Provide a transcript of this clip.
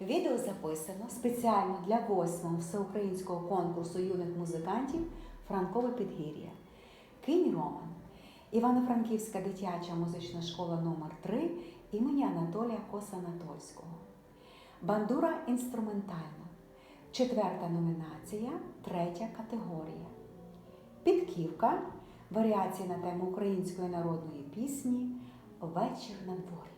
Відео записано спеціально для восьмого всеукраїнського конкурсу юних музикантів Франкове підгір'я. Кинь Роман. Івано-Франківська дитяча музична школа номер 3 імені Анатолія Косанатольського. Бандура інструментальна. Четверта номінація, третя категорія. Підківка варіації на тему української народної пісні Вечір на дворі.